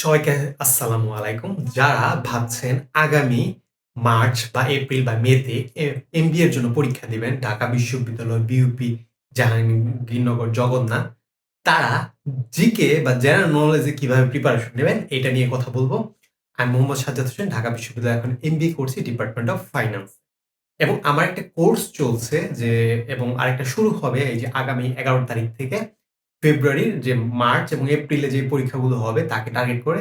সবাইকে আসসালামু আলাইকুম। যারা ভাবছেন আগামী মার্চ বা এপ্রিল বা মেতে এমবিএ এর জন্য পরীক্ষা দিবেন ঢাকা বিশ্ববিদ্যালয়, বিউপি, জাহাঙ্গীরনগর, জগন্নাথ। তারা জিকে বা জেনারেল নলেজে কীভাবে প্রিপারেশন নেবেন এটা নিয়ে কথা বলব আমি মোহাম্মদ সাজ্জাদ হোসেন ঢাকা বিশ্ববিদ্যালয় এখন এমবিএ করছি ডিপার্টমেন্ট অফ ফাইন্যান্স। এবং আমার একটা কোর্স চলছে যে এবং আরেকটা শুরু হবে এই যে আগামী ১১ তারিখ থেকে ফেব্রুয়ারির যে মার্চ এবং এপ্রিলে যে পরীক্ষাগুলো হবে তাকে টার্গেট করে।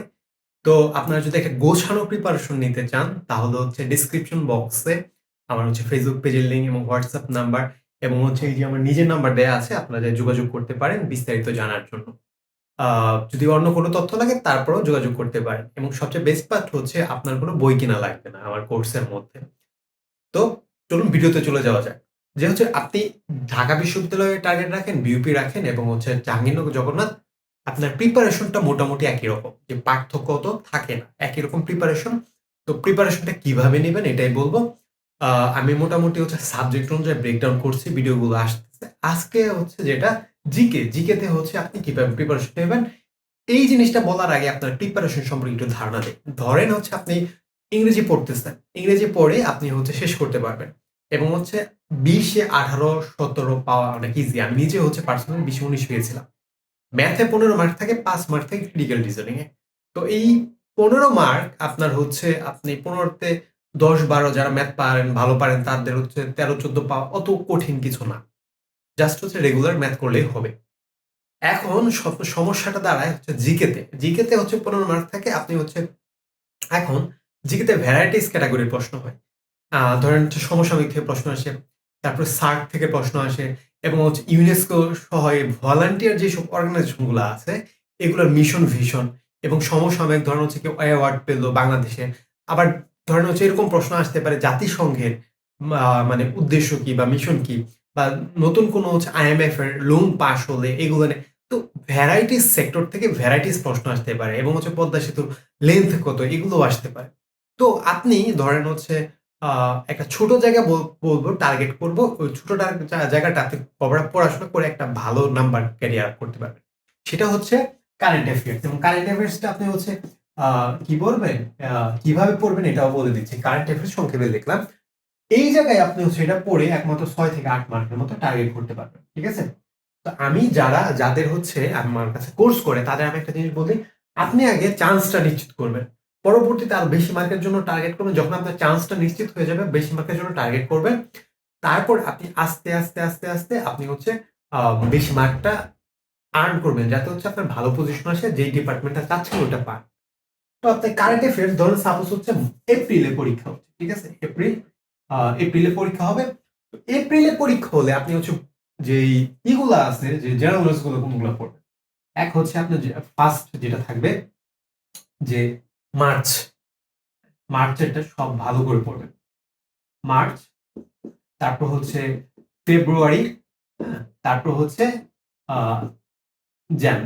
তো আপনারা যদি একটা গোছানো প্রিপারেশন নিতে চান, তাহলে হচ্ছে ডেসক্রিপশন বক্সে আমার হচ্ছে ফেসবুক পেজের লিঙ্ক এবং হোয়াটসঅ্যাপ নাম্বার এবং হচ্ছে এই যে আমার নিজের নাম্বার দেওয়া আছে, আপনারা যোগাযোগ করতে পারেন বিস্তারিত জানার জন্য। যদি অন্য কোনো তথ্য লাগে তারপরেও যোগাযোগ করতে পারেন এবং সবচেয়ে বেস্ট পার্ট হচ্ছে আপনার কোনো বই কিনা লাগবে না আমার কোর্সের মধ্যে। তো চলুন ভিডিওতে চলে যাওয়া যাক। যে হচ্ছে আপনি ঢাকা বিশ্ববিদ্যালয়ে টার্গেট রাখেন, বিউপি রাখেন এবং হচ্ছে জাহাঙ্গীরনগর, জগন্নাথ আপনার প্রিপারেশনটা মোটামুটি একই রকম। যে পার্থক্য তো থাকে না। একই রকম প্রিপারেশন। তো প্রিপারেশনটা কীভাবে নেবেন এটাই বলব আমি মোটামুটি হচ্ছে সাবজেক্ট অনুযায়ী ব্রেকডাউন করছি ভিডিওগুলো আসতেছে। আজকে হচ্ছে যেটা জিকে, জিকে তে হচ্ছে আপনি কীভাবে প্রিপারেশন নেবেন এই জিনিসটা বলার আগে আপনার প্রিপারেশন সম্পর্কে একটু ধারণা দেই। ধরেন হচ্ছে আপনি ইংরেজি পড়তেছেন। ইংরেজি পড়ে আপনি হচ্ছে শেষ করতে পারবেন। এবং হচ্ছে ২০ এ ১৮, ১৭ পাওয়া অনেক ইজি। আমি নিজে হচ্ছে পার্সোনালি ২০ ১৯ পেয়েছিলাম। ম্যাথে ১৫ মার্ক থাকে, পাঁচ মার্ক থাকে ক্রিটিক্যাল রিজনিং এ। তো এই ১৫ মার্ক আপনার হচ্ছে আপনি পনেরোতে দশ বারো যারা ম্যাথ পারেন, ভালো পারেন তাদের হচ্ছে ১৩, ১৪ পাওয়া অত কঠিন কিছু না। জাস্ট হচ্ছে রেগুলার ম্যাথ করলেই হবে। এখন সমস্যাটা দাঁড়ায় হচ্ছে জিকে তে। জিকে হচ্ছে ১৫ মার্ক থাকে আপনি হচ্ছে এখন জিকে তে ভ্যারাইটিস ক্যাটাগরির প্রশ্ন হয়। ধরেন হচ্ছে সমসাময়িক থেকে প্রশ্ন আসে। তারপরে সার্ক থেকে প্রশ্ন আসে এবং হচ্ছে ইউনেস্কো সহ ভলান্টিয়ার যেসব অর্গানাইজেশনগুলা আছে, এগুলোর মিশন ভিশন এবং সমসাময়িক ধরেন হচ্ছে কেউ অ্যাওয়ার্ড পেল বাংলাদেশে। আবার ধরেন হচ্ছে এরকম প্রশ্ন আসতে পারে, জাতিসংঘের মানে উদ্দেশ্য কি বা মিশন কি? বা নতুন কোনো হচ্ছে আইএমএফ এর লোন পাস হলে এগুলো নিয়ে, তো ভ্যারাইটিস সেক্টর থেকে ভ্যারাইটিস প্রশ্ন আসতে পারে এবং হচ্ছে পদ্মা সেতুর লেংথ কত এগুলোও আসতে পারে। তো আপনি ধরেন হচ্ছে একটা ছোট জায়গা বল বলব টার্গেট করব। ওই ছোট টার জা জায়গাটা আপনি কভার পড়াশোনা করে একটা ভালো নাম্বার ক্যারিয়ার করতে পারবেন। সেটা হচ্ছে কারেন্ট অ্যাফেয়ার্স এবং কারেন্ট অ্যাফেয়ার্স টা আপনি হচ্ছে কি বলবেন? কীভাবে পড়বেন এটাও বলে দিচ্ছি। কারেন্ট অ্যাফেয়ার্স সংক্ষেপে দেখলাম এই জায়গায় আপনি হচ্ছে এটা পড়ে একমাত্র ছয় থেকে আট মার্কের মতো টার্গেট করতে পারবেন। ঠিক আছে? তো আমি যারা যাদের হচ্ছে আমার কাছে কোর্স করে তাদের আমি একটা জিনিস বলি, আপনি আগে চান্সটা নিশ্চিত করবেন। পরবর্তীতে আরও বেশি মার্কের জন্য টার্গেট করবেন। যখন আপনার চান্সটা নিশ্চিত হয়ে যাবে বেশি মার্কের জন্য টার্গেট করবেন। তারপর আপনি আস্তে, আস্তে, আস্তে, আস্তে আপনি হচ্ছে বেশি মার্কটা আর্ন করবেন। যাতে হচ্ছে আপনার ভালো পজিশন আসে যেই ডিপার্টমেন্টটা চাচ্ছেন ওটা পান। তো আপনার কারেন্ট অ্যাফেয়ার্স ধরুন সাপোজ হচ্ছে এপ্রিলে পরীক্ষা হচ্ছে। ঠিক আছে? এপ্রিল এপ্রিলে পরীক্ষা হবে। এপ্রিলে পরীক্ষা হলে আপনি হচ্ছে যেই ইগুলা আছে যে জেনারেলগুলো কোনগুলা পড়বেন। এক হচ্ছে আপনার ফার্স্ট যেটা থাকবে যে মার্চ। মার্চেরটা সব ভালো করে পড়বেন। মার্চ, তারপর হচ্ছে ফেব্রুয়ারি, হ্যাঁ? তারপর হচ্ছে জান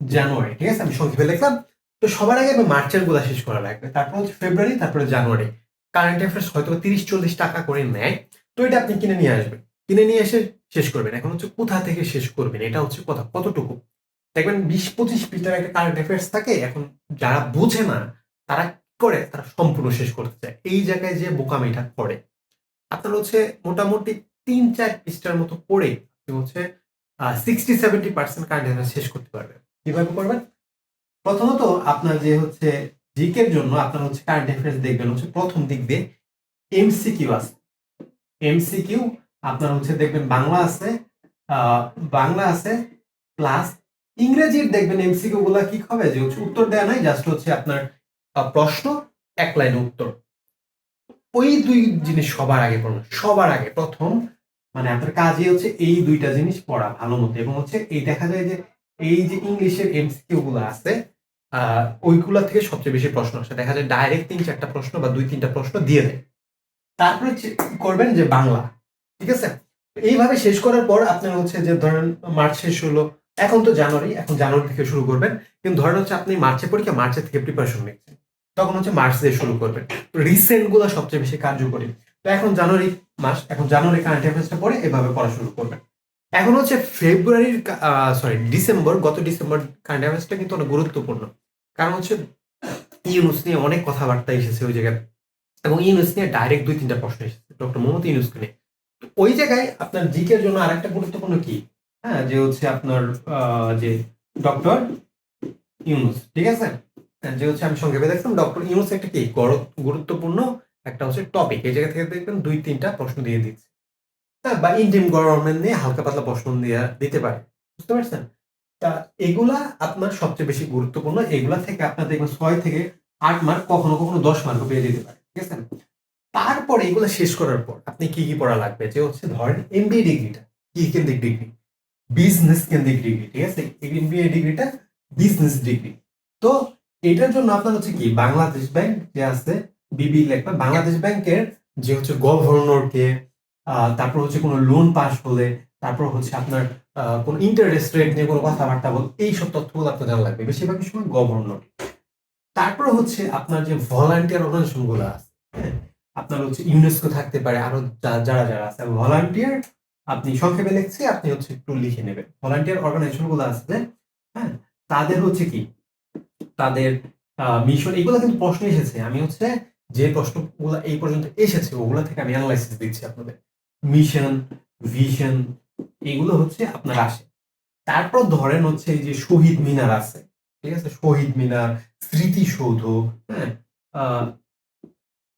জানুয়ারি। ঠিক আছে? আমি সংক্ষেপে লিখলাম। তো সবার আগে আপনার মার্চেরগুলা শেষ করা লাগবে। তারপর হচ্ছে ফেব্রুয়ারি, তারপরে জানুয়ারি। কারেন্ট অ্যাফেয়ার্স হয়তো ৩০-৪০ টাকা করে নেয়। তো এটা আপনি কিনে নিয়ে আসবেন। কিনে নিয়ে এসে শেষ করবেন। এখন হচ্ছে কোথা থেকে শেষ করবেন এটা হচ্ছে কথা। কতটুকু? দেখবেন ২০-২৫ পৃষ্ঠার একটা কারেন্ট অ্যাফেয়ার্স থাকে। এখন যারা বুঝে না তারা করে? তারা সম্পূর্ণ শেষ করতে চায়। এই জায়গায় যেয়ে বোকামিটা করে। আপনার হচ্ছে মোটামুটি ৩-৪ পৃষ্ঠার মতো পড়ে আপনি হচ্ছে সিক্সটি সেভেন্টি পার্সেন্ট কারেন্ট শেষ করতে পারবেন। কীভাবে করবেন? প্রথমত আপনার যে হচ্ছে জিকের জন্য আপনার হচ্ছে কারেন্ট অ্যাফেয়ার্স দেখবেন হচ্ছে প্রথম দিক দিয়ে এমসিকিউ আছে। এমসিকিউ আপনার হচ্ছে দেখবেন বাংলা আছে, বাংলা আছে প্লাস ইংরেজির দেখবেন এমসিকিউ গুলা কি হবে? যে হচ্ছে উত্তর দেয়া নাই জাস্ট হচ্ছে আপনার প্রশ্ন এক লাইনে উত্তর। ওই দুই জিনিস সবার আগে পড়বেন। সবার আগে প্রথম মানে আপনার কাজই হচ্ছে এই দুইটা জিনিস পড়া ভালোমতো এবং হচ্ছে এই দেখা যায় যে এই যে ইংলিশের এমসিকিউ গুলা আছে ওইগুলা থেকে সবচেয়ে বেশি প্রশ্ন আসে। দেখা যায় ডাইরেক্ট তিন চারটা প্রশ্ন বা দুই তিনটা প্রশ্ন দিয়ে দেয়। তারপরে করবেন যে বাংলা। ঠিক আছে? এইভাবে শেষ করার পর আপনার হচ্ছে যে ধরেন মার্চ শেষ হলো। এখন তো জানুয়ারি, এখন জানুয়ারি থেকে শুরু করবেন। কিন্তু ধরেন হচ্ছে আপনি মার্চে পরীক্ষা, মার্চের থেকে প্রিপারেশন নিচ্ছেন। তখন হচ্ছে মার্চ দিয়ে শুরু করবেন। রিসেন্টগুলা সবচেয়ে বেশি কার্যকরী। তো এখন জানুয়ারি মাস, এখন জানুয়ারি কারেন্ট অ্যাফেয়ার্সটা পড়ে এভাবে পড়া শুরু করবেন। এখন হচ্ছে ফেব্রুয়ারির সরি ডিসেম্বর, গত ডিসেম্বর কারেন্ট অ্যাফেয়ার্সটা কিন্তু অনেক গুরুত্বপূর্ণ। কারণ হচ্ছে ইউনুস নিয়ে অনেক কথাবার্তা এসেছে ওই জায়গায় এবং ইউনুস নিয়ে ডাইরেক্ট দুই তিনটা প্রশ্ন এসেছে ডক্টর মোহাম্মদ ইউনুসকে নিয়ে ওই জায়গায় আপনার জিকের জন্য আরেকটা গুরুত্বপূর্ণ কি হ্যাঁ যে হচ্ছে আপনার যে ডক্টর ইউনুস ঠিক আছে যে হচ্ছে আমি সংক্ষেপে দেখলাম ডক্টর ইউনুস একটা কি? গর- গুরুত্বপূর্ণ একটা হচ্ছে টপিক এই জায়গা থেকে দেখবেন দুই, তিনটা প্রশ্ন দিয়ে দিচ্ছে। হ্যাঁ বা ইন্ডিয়ান গভর্নমেন্ট নিয়ে হালকা পাতলা প্রশ্ন দিয়ে দিতে পারে। বুঝতে পারছেন? তা এগুলা আপনার সবচেয়ে বেশি গুরুত্বপূর্ণ। এগুলা থেকে আপনার দেখবেন ছয় থেকে আট মার্ক কখনো কখনো দশ মার্ক পেয়ে যেতে পারে। ঠিক আছে? তারপরে এগুলো শেষ করার পর আপনি কি কি পড়া লাগবে? যে হচ্ছে ধরেন এমবিএ ডিগ্রিটা কি কেন্দ্রিক ডিগ্রি বিজনেস কেন্দ্রিক ডিগ্রি ঠিক আছে? এমবিএ ডিগ্রিটা বিজনেস ডিগ্রি তো এটার জন্য আপনার হচ্ছে কি, বাংলাদেশ ব্যাংক যে আছে বিবি লেখা, বাংলাদেশ ব্যাংকের যে হচ্ছে গভর্নরকে তারপর হচ্ছে কোনো লোন পাস হলে তারপর হচ্ছে আপনার কোনো ইন্টারেস্ট রেট নিয়ে কোনো কথাবার্তা বল এই সব তথ্যগুলো আপনার জানা লাগবে। বেশিরভাগ সময় গভর্নর। তারপর হচ্ছে আপনার যে ভলান্টিয়ার অর্গানাইজেশনগুলো আছে হ্যাঁ আপনার হচ্ছে ইউনেস্কো থাকতে পারে, আরও যারা যারা আছে ভলান্টিয়ার আপনি সংক্ষেপে লিখছি, আপনি হচ্ছে একটু লিখে নেবেন। ভলান্টিয়ার অর্গানাইজেশনগুলো আছে হ্যাঁ তাদের হচ্ছে কি তাদের মিশন এগুলো কিন্তু প্রশ্ন এসেছে। আমি হচ্ছে যে প্রশ্নগুলো এই পর্যন্ত এসেছে ওগুলো থেকে আমি অ্যানালাইসিস দিচ্ছি আপনাদের। মিশন ভিশন এগুলো হচ্ছে আপনার আসে। তারপর ধরেন হচ্ছে যে শহীদ মিনার আছে ঠিক আছে? শহীদ মিনার স্মৃতিসৌধ হ্যাঁ?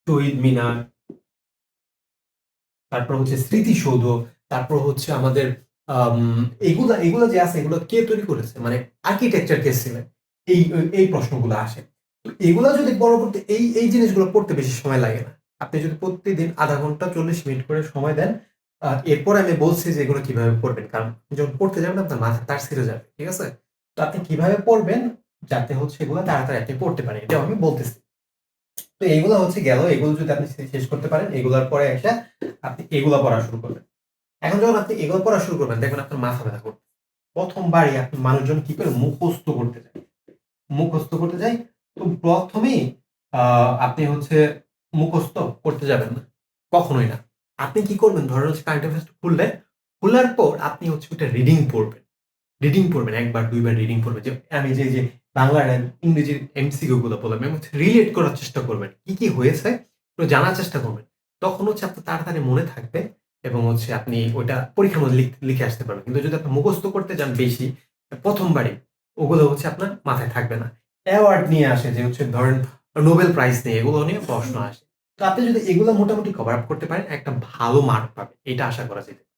শহীদ মিনার তারপর হচ্ছে স্মৃতিসৌধ তারপর হচ্ছে আমাদের আম, এগুলা এগুলো যে আছে এগুলো কে তৈরি করেছে? মানে আর্কিটেকচার কে ছিলেন এই এই প্রশ্নগুলো আসে। এগুলো যদি পরবর্তী এই এই জিনিসগুলো পড়তে বেশি সময় লাগে না আপনি যদি প্রতিদিন আধা ঘণ্টা চল্লিশ মিনিট করে সময় দেন আহ, এরপর আমি বলছি যে এগুলো কীভাবে পড়বেন কারণ যখন পড়তে যাবেন আপনার মাথা তার ছিঁড়ে যাবে ঠিক আছে? তো আপনি কীভাবে পড়বেন যাতে হচ্ছে এগুলো তাড়াতাড়ি আপনি পড়তে পারেন এটাও আমি বলতেছি। তো এইগুলো হচ্ছে গেল এগুলো যদি আপনি শেষ করতে পারেন এগুলোর পরে এসে আপনি এগুলো পড়া শুরু করবেন। এখন যখন আপনি এগুলো পড়া শুরু করবেন দেখবেন আপনার মাথা ব্যথা করবে প্রথমবারই আপনি মানুষজন কি করে মুখস্থ করতে যায়। মুখস্থ করতে যায় তো প্রথমেই আপনি হচ্ছে মুখস্থ করতে যাবেন না। কখনোই না। আপনি কি করবেন? ধরেন হচ্ছে কারেন্ট অ্যাফেয়ার্স খুললে খোলার পর আপনি হচ্ছে ওটা রিডিং পড়বেন। রিডিং পড়বেন, একবার, দুইবার রিডিং পড়বেন। যে, আমি যে যে and ইংরেজির এমসিকিউ গুলো বললাম এবং রিলেট করার চেষ্টা করবেন। কি কি হয়েছে, একটু জানার চেষ্টা করবেন। তখন হচ্ছে আপনার তাড়াতাড়ি মনে থাকবে এবং হচ্ছে আপনি ওইটা পরীক্ষার মধ্যে লিখে আসতে পারবেন। কিন্তু যদি আপনি মুখস্থ করতে যান বেশি, প্রথমবারই ওগুলো হচ্ছে আপনার মাথায় থাকবে না। অ্যাওয়ার্ড নিয়ে আসে যে হচ্ছে ধরেন নোবেল প্রাইজ নিয়ে এগুলো নিয়ে প্রশ্ন আসে। তো আপনি যদি এগুলো মোটামুটি কভার আপ করতে পারেন একটা ভালো মার্ক পাবেন। এটা আশা করা যেতে পারে।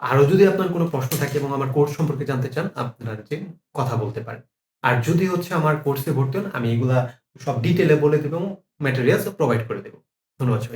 আরও যদি আপনার কোনো প্রশ্ন থাকে এবং আমার কোর্স সম্পর্কে জানতে চান আপনারা যে কথা বলতে পারেন। আর যদি হচ্ছে আমার কোর্সে ভর্তি হন আমি এগুলা সব ডিটেলে বলে দেবো এবং ম্যাটেরিয়ালস প্রোভাইড করে দেবো। ধন্যবাদ সবাই